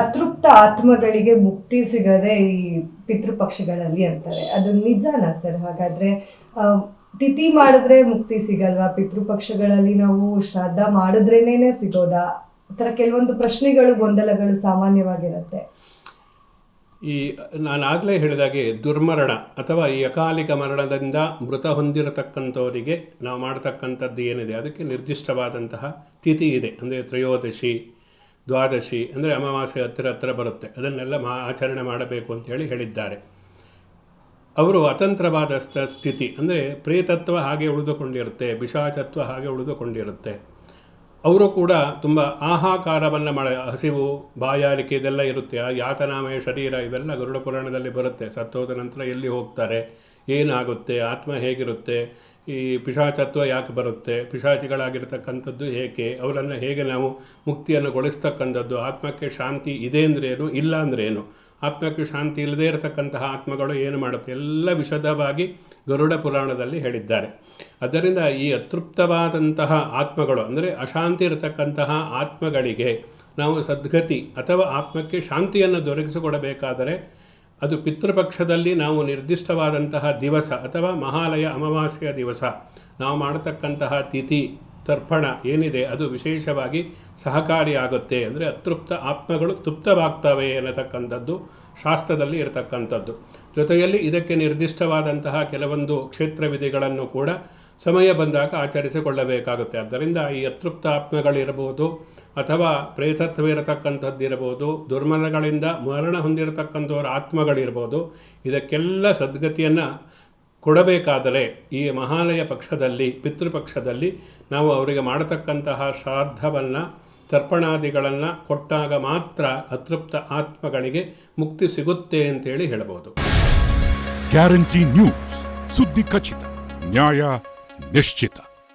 ಅತೃಪ್ತ ಆತ್ಮಗಳಿಗೆ ಮುಕ್ತಿ ಸಿಗದೆ ಈ ಪಿತೃಪಕ್ಷಗಳಲ್ಲಿ ಅಂತಾರೆ. ಅದು ನಿಜಾನಾ ಸರ್? ಹಾಗಾದ್ರೆ ತಿಥಿ ಮಾಡಿದ್ರೆ ಮುಕ್ತಿ ಸಿಗಲ್ವಾ? ಪಿತೃಪಕ್ಷಗಳಲ್ಲಿ ನಾವು ಶ್ರಾದ್ದ ಮಾಡಿದ್ರೇನೆ ಸಿಗೋದಾ? ಆತರ ಕೆಲವೊಂದು ಪ್ರಶ್ನೆಗಳು, ಗೊಂದಲಗಳು ಸಾಮಾನ್ಯವಾಗಿರುತ್ತೆ. ಈ ನಾನು ಆಗಲೇ ಹೇಳಿದಾಗೆ, ದುರ್ಮರಣ ಅಥವಾ ಈ ಅಕಾಲಿಕ ಮರಣದಿಂದ ಮೃತ ಹೊಂದಿರತಕ್ಕಂಥವರಿಗೆ ನಾವು ಮಾಡತಕ್ಕಂಥದ್ದು ಏನಿದೆ? ಅದಕ್ಕೆ ನಿರ್ದಿಷ್ಟವಾದಂತಹ ತಿಥಿ ಇದೆ. ಅಂದರೆ ತ್ರಯೋದಶಿ ದ್ವಾದಶಿ ಅಂದರೆ ಅಮಾವಾಸ್ಯೆ ಹತ್ತಿರ ಹತ್ತಿರ ಬರುತ್ತೆ. ಅದನ್ನೆಲ್ಲ ಮಾ ಆಚರಣೆ ಮಾಡಬೇಕು ಅಂತೇಳಿ ಹೇಳಿದ್ದಾರೆ. ಅವರು ಅತಂತ್ರವಾದ ಸ್ಥ- ಸ್ಥಿತಿ ಅಂದರೆ ಪ್ರೇತತ್ವ ಹಾಗೆ ಉಳಿದುಕೊಂಡಿರುತ್ತೆ, ಪಿಶಾಚತ್ವ ಹಾಗೆ ಉಳಿದುಕೊಂಡಿರುತ್ತೆ. ಅವರು ಕೂಡ ತುಂಬ ಆಹಾಕಾರವನ್ನು ಮಾಡ, ಹಸಿವು, ಬಾಯಾರಿಕೆ ಇದೆಲ್ಲ ಇರುತ್ತೆ. ಆ ಯಾತನಾಮಯ ಶರೀರ ಇವೆಲ್ಲ ಗರುಡ ಪುರಾಣದಲ್ಲಿ ಬರುತ್ತೆ. ಸತ್ತೋದ ನಂತರ ಎಲ್ಲಿ ಹೋಗ್ತಾರೆ? ಏನಾಗುತ್ತೆ? ಆತ್ಮ ಹೇಗಿರುತ್ತೆ? ಈ ಪಿಶಾಚತ್ವ ಯಾಕೆ ಬರುತ್ತೆ? ಪಿಶಾಚಿಗಳಾಗಿರ್ತಕ್ಕಂಥದ್ದು ಏಕೆ ಅವರನ್ನು ಹೇಗೆ ನಾವು ಮುಕ್ತಿಯನ್ನು ಗೊಳಿಸ್ತಕ್ಕಂಥದ್ದು? ಆತ್ಮಕ್ಕೆ ಶಾಂತಿ ಇದೆ ಅಂದ್ರೇನು ಇಲ್ಲ ಅಂದ್ರೇನು ಆತ್ಮಕ್ಕೆ ಶಾಂತಿ ಇಲ್ಲದೇ ಇರತಕ್ಕಂತಹ ಆತ್ಮಗಳು ಏನು ಮಾಡುತ್ತೆ? ಎಲ್ಲ ವಿಶದವಾಗಿ ಗರುಡ ಪುರಾಣದಲ್ಲಿ ಹೇಳಿದ್ದಾರೆ. ಅದರಿಂದ ಈ ಅತೃಪ್ತವಾದಂತಹ ಆತ್ಮಗಳು, ಅಂದರೆ ಅಶಾಂತಿ ಇರತಕ್ಕಂತಹ ಆತ್ಮಗಳಿಗೆ ನಾವು ಸದ್ಗತಿ ಅಥವಾ ಆತ್ಮಕ್ಕೆ ಶಾಂತಿಯನ್ನು ದೊರಕಿಸಿಕೊಡಬೇಕಾದರೆ ಅದು ಪಿತೃಪಕ್ಷದಲ್ಲಿ ನಾವು ನಿರ್ದಿಷ್ಟವಾದಂತಹ ದಿವಸ ಅಥವಾ ಮಹಾಲಯ ಅಮಾವಾಸ್ಯೆಯ ದಿವಸ ನಾವು ಮಾಡತಕ್ಕಂತಹ ತಿಥಿ ತರ್ಪಣ ಏನಿದೆ ಅದು ವಿಶೇಷವಾಗಿ ಸಹಕಾರಿಯಾಗುತ್ತೆ ಅಂದರೆ ಅತೃಪ್ತ ಆತ್ಮಗಳು ತೃಪ್ತವಾಗ್ತವೆ ಅನ್ನತಕ್ಕಂಥದ್ದು ಶಾಸ್ತ್ರದಲ್ಲಿ ಇರತಕ್ಕಂಥದ್ದು. ಜೊತೆಯಲ್ಲಿ ಇದಕ್ಕೆ ನಿರ್ದಿಷ್ಟವಾದಂತಹ ಕೆಲವೊಂದು ಕ್ಷೇತ್ರ ವಿಧಿಗಳನ್ನು ಕೂಡ ಸಮಯ ಬಂದಾಗ ಆಚರಿಸಿಕೊಳ್ಳಬೇಕಾಗುತ್ತೆ. ಆದ್ದರಿಂದ ಈ ಅತೃಪ್ತ ಆತ್ಮಗಳಿರಬಹುದು ಅಥವಾ ಪ್ರೇತತ್ವ ಇರತಕ್ಕಂಥದ್ದಿರಬಹುದು ದುರ್ಮರಣಗಳಿಂದ ಮರಣ ಹೊಂದಿರತಕ್ಕಂಥವರ ಆತ್ಮಗಳಿರ್ಬೋದು ಇದಕ್ಕೆಲ್ಲ ಸದ್ಗತಿಯನ್ನು ಕೊಡಬೇಕಾದರೆ ಈ ಮಹಾಲಯ ಪಕ್ಷದಲ್ಲಿ, ಪಿತೃಪಕ್ಷದಲ್ಲಿ ನಾವು ಅವರಿಗೆ ಮಾಡತಕ್ಕಂತಹ ಶ್ರಾದ್ದವನ್ನು, ತರ್ಪಣಾದಿಗಳನ್ನು ಕೊಟ್ಟಾಗ ಮಾತ್ರ ಅತೃಪ್ತ ಆತ್ಮಗಳಿಗೆ ಮುಕ್ತಿ ಸಿಗುತ್ತೆ ಅಂತೇಳಿ ಹೇಳಬಹುದು. Guarantee news. ಸುದ್ದಿ ಖಚಿತ, ನ್ಯಾಯ ನಿಶ್ಚಿತ.